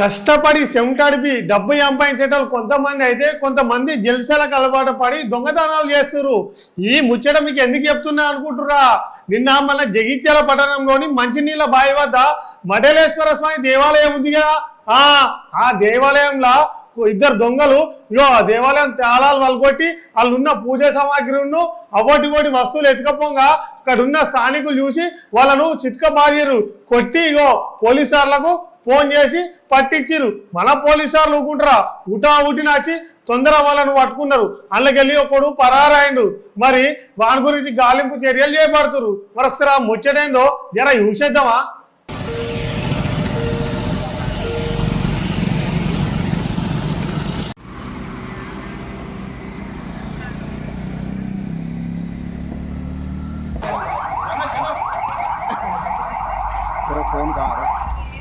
కష్టపడి చెమటాడిపి డబ్బు సంపాదించేటోళ్ళు కొంతమంది అయితే కొంతమంది జల్సలకు అలవాటు పడి దొంగతనాలు చేస్తారు ఈ ముచ్చట మీకు ఎందుకు చెప్తున్నా అనుకుంటురా నిన్న మన జగిత్యాల పట్టణంలోని మంచినీళ్ళ బావి వద్ద మడలేశ్వర స్వామి దేవాలయం ఉంది కదా? ఆ ఆ దేవాలయంలో ఇద్దరు దొంగలు ఇగో ఆ దేవాలయం తాళాలు వలగొట్టి వాళ్ళు ఉన్న పూజ సామాగ్రిను అవటి ఒకటి వస్తువులు ఎత్తుకపోగా అక్కడ ఉన్న స్థానికులు చూసి వాళ్ళను చిత్కబాదిరు కొట్టి ఇగో పోలీసార్లకు ఫోన్ చేసి పట్టించిరు మన పోలీసు వాళ్ళు ఊకుంటారా? ఊటా ఊటి నాచి తొందర వాళ్ళను పట్టుకున్నారు. అందుకెళ్ళి ఒకడు పరారాయండు. మరి వాని గురించి గాలింపు చర్యలు చేపడుతురు మరొకసారి ఆ ముచ్చటైందో జర చూసేద్దామా? ఫోన్ కారు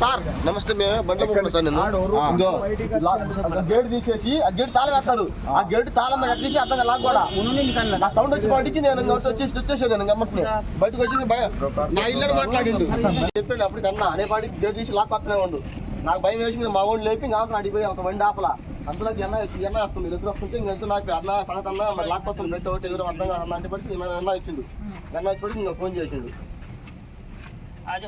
సార్ నమస్తే మేము బండి పెడతాను గేట్ తీసేసి ఆ గేట్ తాళం వేస్తారు. ఆ. గేట్ తాళం మీద తీసి అర్థం లాక్ కూడా. నా సౌండ్ వచ్చి బయటికి నేను వచ్చేసి వచ్చేసాను నేను గమ్మట్ని బయటకు వచ్చేసి నా ఇల్లు మాట్లాడింది చెప్పాడు అప్పుడు కన్నా అనే పాటి గేట్ తీసి లాక్ వస్తూనే ఉండు. నాకు భయం వేసి మా ఊళ్ళు లేపి నాకు అడిగిపోయి ఒక బండి ఆపల. అందులో ఎన్న ఎన్న వస్తుంది. మీరు ఎదురు వస్తుంటే ఇంకెంత నాకు అన్న సంగతి అన్న లాక్ వస్తుంది. మెట్టు ఒకటి ఎదురు అర్థం కాదు అన్న అంటే బట్టి అన్న ఇచ్చిండు అన్న వచ్చి ఇంకో ఫోన్ చేసిండు. आज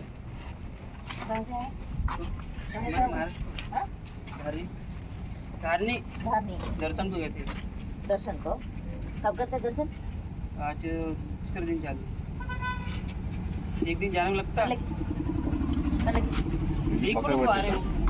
दर्शन को गए दर्शन को कब करते दर्शन? आज तीसरे दिन जाने एक दिन जाने लगता. है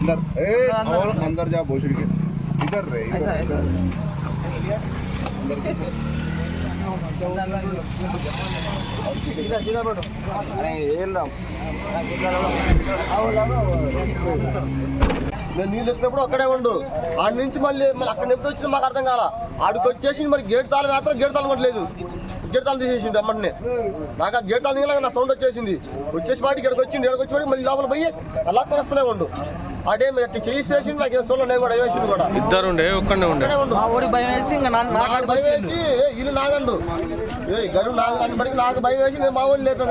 अंदर ए और अंदर जा भोसड़ी के इधर रे इधर इधर నేను నీళ్ళు వచ్చినప్పుడు అక్కడే ఉండు. ఆడి నుంచి మళ్ళీ మళ్ళీ అక్కడ ఎప్పుడు వచ్చినా మాకు అర్థం కాల. ఆడికి వచ్చేసి మరి గేట్ తాళం మాత్రం గేట్ తాళం కూడా లేదు. గేట్ తాళం తీసేసిండు అమ్మటిని నాకు ఆ గేట్ తాళం తీయలేక నా సౌండ్ వచ్చేసింది. వచ్చేసి వాటికి ఇక్కడికి వచ్చింది ఇక్కడికి వచ్చి వాడికి మళ్ళీ లోపల పోయి అలా కూడా వస్తూనే ఉండు. ఆడే మరి చేసి చేసిండు నాకు ఏం సోలో నేను కూడా వేసిండు కూడా. ఇద్దరు ఉండే. ఒక్కడే ఉండే. ఓడి భయం వేసి భయం వేసి ఇల్లు నాదండు. ఏ గరువు అని బడికి నాకు భయం వేసి నేను మా ఊళ్ళు లేపాను